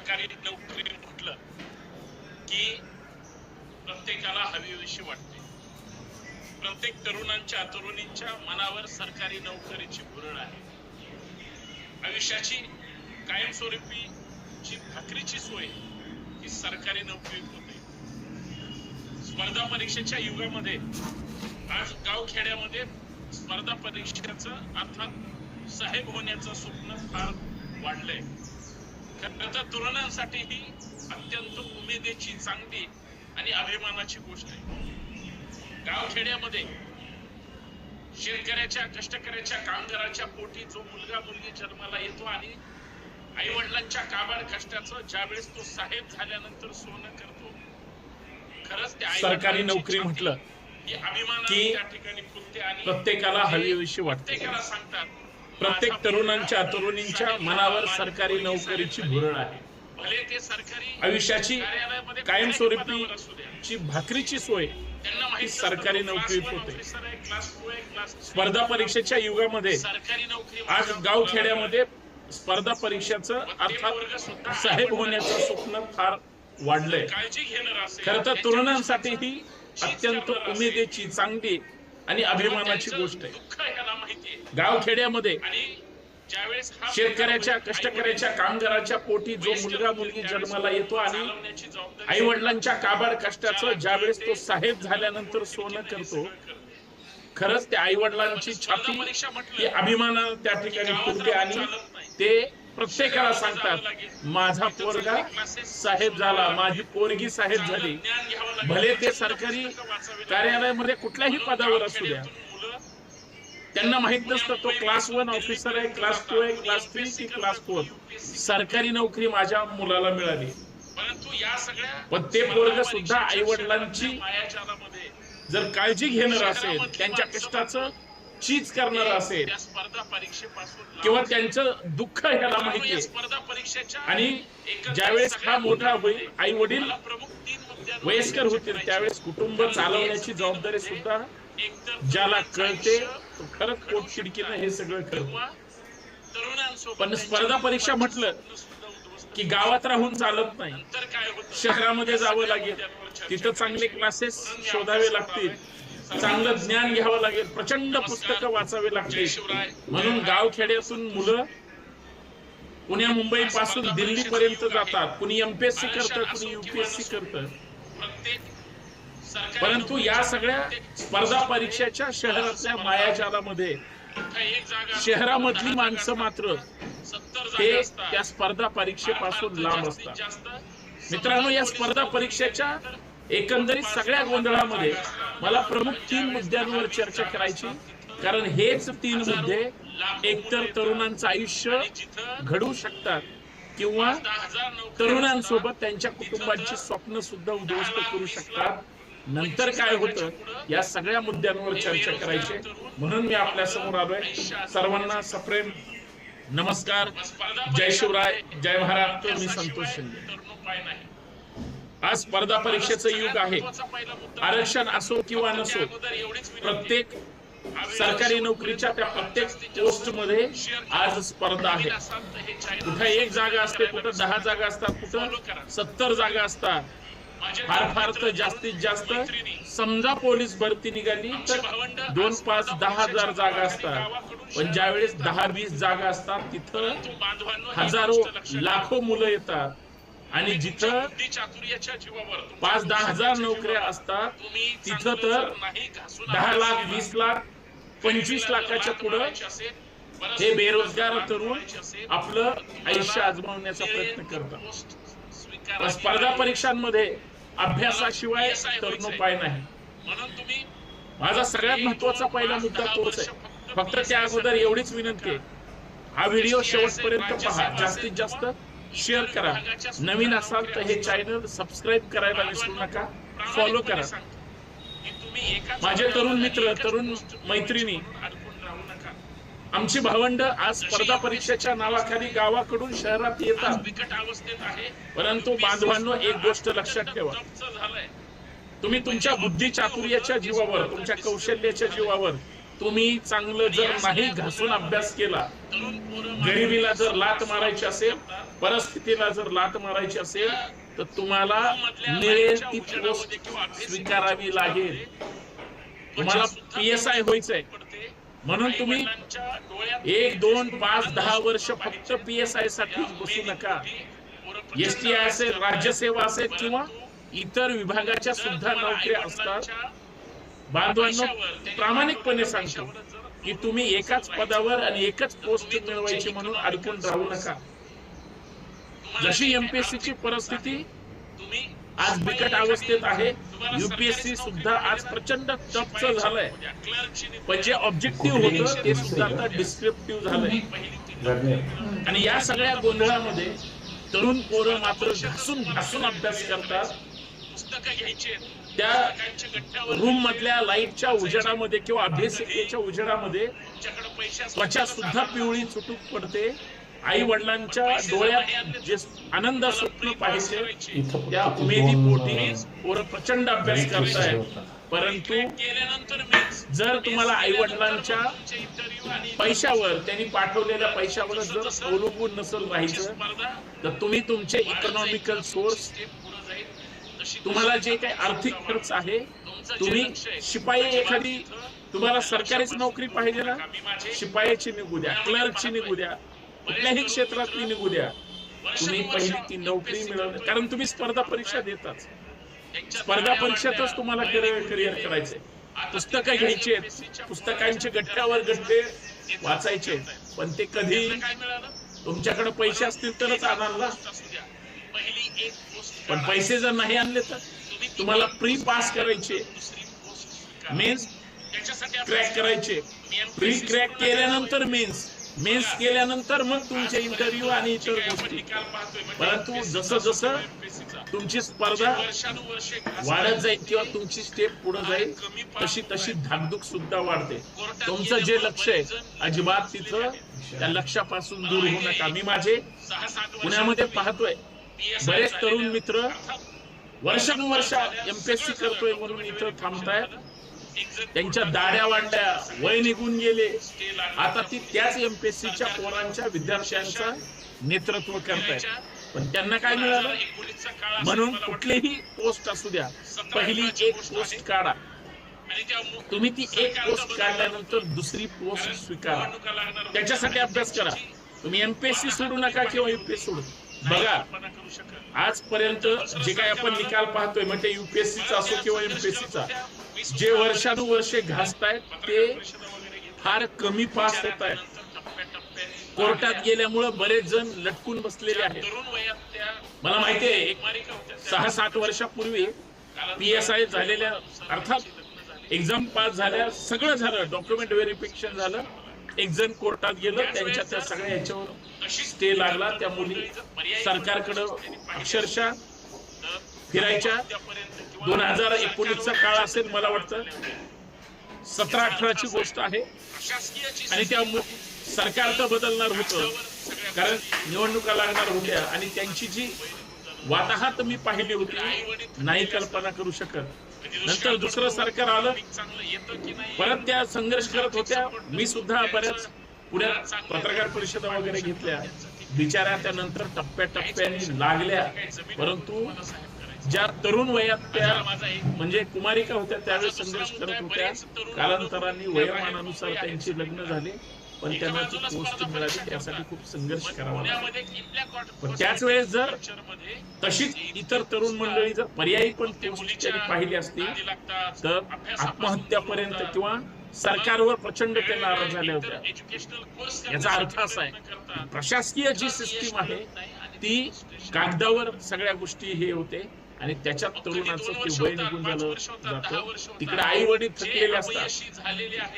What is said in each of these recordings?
सरकारी नोकरी म्हटलं की प्रत्येकाला हवीविषयी वाटते. प्रत्येक तरुणांच्या तरुणींच्या मनावर सरकारी नोकरीची भुरळ आहे. आयुष्याची कायमस्वरूपी जी भाकरीची सोय ही सरकारी नोकरी होते स्पर्धा परीक्षेच्या युगामध्ये आज गावखेड्यामध्ये स्पर्धा परीक्षेचं अर्थात साहेब होण्याचं स्वप्न फार वाढलंय. खरं तर तरुणांसाठी ही अत्यंत उमेदीची चांगली आणि अभिमानाची गोष्ट आहे. गावखेड्यामध्ये शेतकऱ्याच्या कष्टकऱ्याच्या कामगाराच्या पोटी जो मुलगा मुलगी जन्माला येतो आणि आई वडिलांच्या काबाड कष्टाचं ज्यावेळेस तो साहेब झाल्यानंतर सोनं करतो खरंच ते आई सरकारी नोकरी म्हटलं अभिमान की त्या ठिकाणी फुलते आणि प्रत्येकाला ते हवीविषयी वाटते. प्रत्येकाला सांगतात प्रत्येक तरुणांच्या तरुणींच्या मनावर सरकारी नोकरीची भुरळ आहे. आयुष्याची कायमस्वरूपी भाकरीची सोय ही सरकारी नोकरीत होते. स्पर्धा परीक्षेच्या युगामध्ये आज गाव खेड्यामध्ये स्पर्धा परीक्षेचं अर्थात साहेब होण्याचं स्वप्न फार वाढलंय. खर तर तरुणांसाठी ही अत्यंत उमेदीची चांगली आणि अभिमानाची गोष्ट आहे. गावखेड्यामध्ये आणि ज्यावेळेस शेतकऱ्याच्या कष्टकऱ्याच्या कामगाराच्या पोटी जो मुलगा मुलगी जन्माला येतो आणि आई वडिलांच्या काबाड कष्टाचं ज्यावेळेस तो साहेब झाल्यानंतर सोनं करतो खरंच त्या आई वडिलांची छाती अभिमानानं त्या ठिकाणी फुटते आणि ते प्रत्येकाला सांगतात माझा पोरगा साहेब झाला माझी पोरगी साहेब झाली. भले ते सरकारी कार्यालयामध्ये कुठल्याही पदावर असू द्या त्यांना माहीत नसतं तो क्लास वन ऑफिसर आहे क्लास टू आहे क्लास थ्री की क्लास फोर सरकारी नोकरी माझ्या मुलाला मिळाली. परंतु या सगळ्या पण ते पोरग सुद्धा आई वडिलांची जर काळजी घेणार असेल त्यांच्या कष्टाचं चीज करणार असेल स्पर्धा परीक्षेपासून किंवा त्यांचं दुःख ह्याला माहिती या स्पर्धा परीक्षेच्या आणि ज्यावेळेस हा मोठा होईल आई वडील प्रमुख वयस्कर होतील त्यावेळेस कुटुंब चालवण्याची जबाबदारी सुद्धा ज्याला कळते तो खरंच पोटखिडकीनं हे सगळं करतो पण स्पर्धा परीक्षा म्हटलं की गावात राहून चालत नाही. शहरामध्ये जावं लागेल. तिथं चांगले क्लासेस शोधावे लागतील. चांगलं ज्ञान घ्यावं लागेल. प्रचंड पुस्तकं वाचावे लागतील. शिवराय म्हणून गावखेड्यातून मुलं पुण्या मुंबई पासून दिल्ली पर्यंत जातात कुणी एमपीएससी करतं कुणी युपीएससी करतं. परंतु या सगळ्या स्पर्धा परीक्षेच्या शहरातल्या मायाजालामध्ये शहरामधली माणसं मात्र हे त्या स्पर्धा परीक्षेपासून लांब असतात. मित्रांनो या स्पर्धा परीक्षेच्या एकंदरीत सगळ्या गोंधळामध्ये मला प्रमुख तीन मुद्द्यांवर चर्चा करायची कारण हेच तीन मुद्दे एकतर तरुणांचं आयुष्य घडू शकतात किंवा तरुणांसोबत त्यांच्या कुटुंबांची स्वप्न सुद्धा उद्ध्वस्त करू शकतात. नंतर काय होतं? या सगळ्या मुद्द्यांवर चर्चा करायची. म्हणून मी आपल्यासमोर आलोय. सर्वांना सप्रेम नमस्कार. जय शिवराय. जय महाराष्ट्र मी संतोष शिंदे. आज स्पर्धा परीक्षेचं युग आहे. आरक्षण असो किंवा नसो प्रत्येक सरकारी नोकरीच्या त्या प्रत्येक पोस्टमध्ये आज स्पर्धा आहे. कुठं एक जागा असते कुठं दहा जागा असतात कुठं सत्तर जागा असतात. फार फार तर जास्तीत जास्त. समजा पोलीस भरती निघाली तर दोन पाच दहा हजार जागा असतात. पण ज्यावेळेस दहा वीस जागा असतात तिथं हजारो लाखो मुलं येतात. आणि जिथं पाच दहा हजार नोकऱ्या असतात तिथं तर दहा लाख वीस लाख पंचवीस लाखाच्या पुढं हे बेरोजगार तरुण आपलं आयुष्य आजमावण्याचा प्रयत्न करतात. स्पर्धा परीक्षांमध्ये अभ्यासाशिवाय तरुणोपाय नाही. म्हणून तुम्ही माझा सगळ्यात महत्त्वाचा पहिला मुद्दा तोच आहे. फक्त त्या अगोदर एवढीच विनंती आहे. हा व्हिडिओ शेवटपर्यंत पहा. जास्तीत जास्त शेअर करा. नवीन असाल तर हे चॅनल सबस्क्राईब करायला विसरू नका. फॉलो करा. माझे तरुण मित्र तरुण मैत्रिणी आमची भावंड आज स्पर्धा परीक्षेच्या नावाखाली गावाकडून शहरात येतात. बिकट अवस्थेत आहे परंतु बांधवांनो एक गोष्ट लक्षात ठेवा. तुम्ही तुमच्या बुद्धी चातुर्याच्या जीवावर तुमच्या कौशल्याच्या जीवावर तुम्ही चांगलं जर नाही घासून अभ्यास केला गरिबीला जर लात मारायची असेल परिस्थितीला जर लात मारायची असेल तर तुम्हाला मिळेल ती पोस्ट स्वीकारावी लागेल. तुम्हाला पी एस आय व्हायचंय. म्हणून तुम्ही एक दोन पाच दहा वर्ष फक्त पी एस आय साठीच बसू नका. एस टी आय असेल राज्यसेवा असेल किंवा इतर विभागाच्या सुद्धा नोकऱ्या असतात. बांधवांना प्रामाणिकपणे सांगतो की तुम्ही एकाच पदावर आणि एकच पोस्ट मिळवायची म्हणून अडकून राहू नका. जशी एमपीएससीची परिस्थिती तुम्ही आज बिकट अवस्थेत आहे. युपीएससी सुद्धा आज प्रचंड टफच झालंय. पण जे ऑब्जेक्टिव्ह होतं ते सुद्धा आता डिस्क्रिप्टिव्ह झालंय. आणि या सगळ्या गोंधळामध्ये तरुण पोरं मात्र घासून घासून अभ्यास करतात. पुस्तकं घ्यायची त्या रूम मधल्या लाईटच्या उजेडामध्ये किंवा अभ्यासिकेच्या उजेडामध्ये त्वचा सुद्धा पिवळी चुटूक पडते. आई वडिलांच्या डोळ्यात जे आनंद स्वप्न पाहिजे त्या उमेदी पोटी पोरं प्रचंड अभ्यास करतायत परंतु जर तुम्हाला आई वडिलांच्या पैशावर त्यांनी पाठवलेल्या पैशावर जर अवलंबून नसेल राहायचं स्पर्धा तर तुम्ही तुमचे इकॉनॉमिकल सोर्स तुम्हाला जे काही आर्थिक खर्च आहे तुम्ही शिपाई एखादी तुम्हाला सरकारीच नोकरी पाहिजे ना शिपायाची निघू द्या क्लर्कची निघू द्या. कुठल्याही क्षेत्रातली निघू द्या. तुम्ही पहिली ती नोकरी मिळवणे कारण तुम्ही स्पर्धा परीक्षा देताच. स्पर्धा परीक्षेतच तुम्हाला करिअर करायचंय. पुस्तकं घ्यायची पुस्तकांचे गठ्ठ्यावर गठ्ठे वाचायचे पण ते कधी तुमच्याकडे पैसे असतील तरच आणाल ना. पण पैसे जर नाही आणले तर तुम्हाला प्री पास करायचे मीन्स मेन्स क्रॅक करायचे प्री क्रॅक केल्यानंतर मेन्स मेन्स केल्यानंतर मग तुमचे इंटरव्ह्यू आणि इतर गोष्टी. परंतु जसं जसं तुमची स्पर्धा वाढत जाईल किंवा तुमची स्टेप पुढे जाईल तशी तशी धाकधूक सुद्धा वाढते. तुमचं जे लक्ष आहे अजिबात तिथं त्या लक्षापासून दूर होऊ नका. मी माझे पुण्यामध्ये पाहतोय. बरेच तरुण मित्र वर्षानुवर्ष एमपीएससी करतोय म्हणून इथं थांबतायत. त्यांच्या दाड्या वाढल्या वय निघून गेले. आता ती त्याच एमपीएससीच्या पोरांच्या विद्यार्थ्यांचं नेतृत्व करतायत. पण त्यांना काय मिळालं? म्हणून कुठलीही पोस्ट असू द्या. पहिली एक पोस्ट काढा. तुम्ही ती एक पोस्ट काढल्यानंतर दुसरी पोस्ट स्वीकारा. त्याच्यासाठी अभ्यास करा. तुम्ही एमपीएससी सोडू नका किंवा युपीएससी सोडू बघा आजपर्यंत जे काही आपण निकाल पाहतोय ते युपीएससीचा असो किंवा एमपीएससीचा जे वर्षानुवर्षे घासतायत ते फार कमी पास होत आहेत कोर्टात गेल्यामुळे बरेच जण लटकून बसलेले आहेत. मला माहितीये सहा सात वर्षापूर्वी पी एस आय झालेल्या अर्थात एक्झाम पास झाल्या सगळं झालं डॉक्युमेंट व्हेरिफिकेशन झालं. एक जण कोर्टात गेलं त्यांच्या त्या सगळ्या याच्यावर स्टे लागला. त्या मुली सरकारकडं अक्षरशः फिरायच्या. दोन हजार एकोणीसचा काळ असेल मला वाटतं. सतरा अठराची गोष्ट आहे. आणि त्या सरकार तर बदलणार होतं. कारण निवडणुका लागणार होत्या. आणि त्यांची जी वाताहत मी पाहिली होती नाही कल्पना करू शकत. नंतर दुसरं सरकार आलं. परत त्या संघर्ष करत होत्या. मी सुद्धा बऱ्याच पुण्यात पत्रकार परिषदा वगैरे घेतल्या. बिचाऱ्या त्यानंतर टप्प्याटप्प्याने लागल्या. परंतु ज्या तरुण वयात त्या म्हणजे कुमारिका होत्या त्यावेळेस संघर्ष करत होत्या. कालांतराने वयोमानानुसार त्यांची लग्न झाले. पण त्यांना ती पोस्ट मिळाली त्यासाठी खूप संघर्ष करावा पण त्याच वेळेस जर तशीच इतर तरुण मंडळी जर पर्यायी पण त्यांनी पाहिली असती तर आत्महत्यापर्यंत किंवा सरकारवर प्रचंड ते नाराज एज्युकेशनल कोर्स याचा अर्थ असा आहे प्रशासकीय जी सिस्टीम आहे ती कागदावर सगळ्या गोष्टी हे होते. आणि त्याच्यात तरुणाचं ते वय निघून झालं जातं. तिकडे आई वडील थकलेले असतात.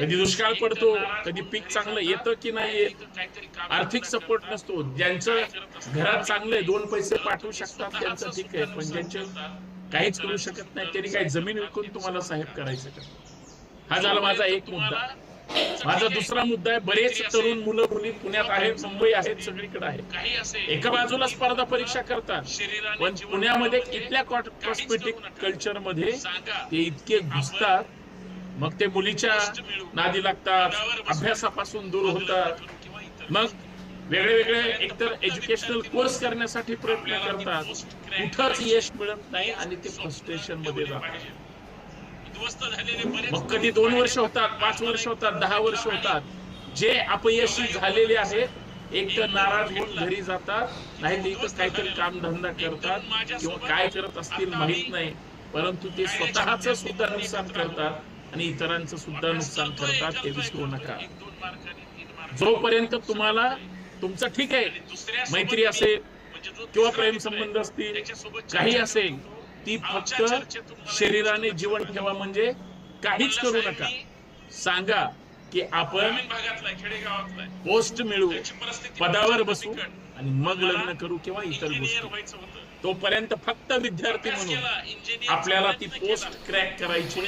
कधी दुष्काळ पडतो कधी पीक चांगलं येतं की नाही येत आर्थिक सपोर्ट नसतो. ज्यांचं घरात चांगले दोन पैसे पाठवू शकतात त्यांचं ठीक आहे पण ज्यांचे काहीच करू शकत नाही त्यांनी काही जमीन विकून तुम्हाला साहेब करायचं का? हा झाला माझा एक मुद्दा. माझा दुसरा मुद्दा आहे बरेच तरुण मुलं मुली पुण्यात आहेत मुंबई आहेत सगळीकडे आहेत. एका बाजूला स्पर्धा परीक्षा करतात पण पुण्यामध्ये इथल्या कॉस्मेटिक कल्चरमध्ये ते इतके घुसतात. मग ते मुलीच्या नादी लागतात अभ्यासापासून दूर होतात. मग वेगळे वेगळे एकतर एज्युकेशनल कोर्स करण्यासाठी प्रयत्न करतात. कुठंच यश मिळत नाही आणि ते फ्रस्ट्रेशनमध्ये जातात. उद्ध्वस्त झालेले मग कधी दोन वर्ष होतात पाच वर्ष होतात दहा वर्ष होतात. जे अपयशी झालेले आहेत एक तर नाराज होऊन घरी जातात नाही तर इथं काहीतरी कामधंदा करतात किंवा काय करत असतील माहीत नाही. परंतु ते स्वतःच सुद्धा नुकसान करतात आणि इतरांचं सुद्धा नुकसान करतात ते विसरू नका. जोपर्यंत तुम्हाला तुमचं ठीक आहे मैत्री असेल किंवा प्रेम संबंध असतील काही असेल ती फक्त शरीराने जीवन ठेवा म्हणजे काहीच करू नका. सांगा की आपण. पोस्ट मिळू पदावर बसू. आणि मग लग्न करू किंवा इतर गोष्टी. तोपर्यंत फक्त विद्यार्थी म्हणून आपल्याला ती पोस्ट. क्रॅक करायची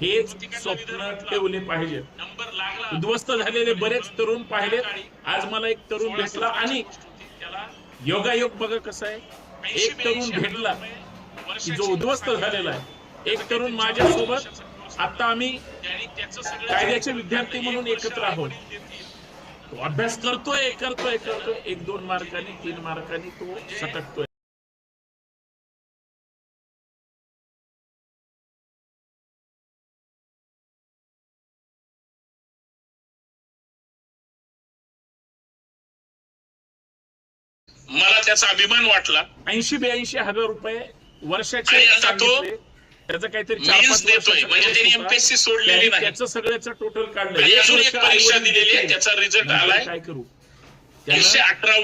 हेच स्वप्न ठेवले पाहिजे. उद्ध्वस्त झालेले बरेच तरुण पाहिलेत आज मला एक तरुण भेटला आणि योगायोग बघा कसं आहे. एक तरुण भेटला. जो उद्ध्वस्त झालेला आहे. एक तरुण माझ्यासोबत आता आम्ही कायद्याचे विद्यार्थी म्हणून एकत्र आहोत. तो अभ्यास करतोय करतोय करतोय. एक दोन मार्कांनी तीन मार्कांनी तो सटकतोय मला त्याचा अभिमान वाटला. ऐंशी ब्याऐंशी हजार रुपये वर्षाचे. त्याचं काहीतरी चार पाच देतोय. म्हणजे त्यांनी. MPSC सोडलेली नाही. त्याचं सगळ्याचं टोटल काढलं अजून एक परीक्षा दिलेली आहे. त्याचा नंतर आलाय. काय करू एकशे अठरा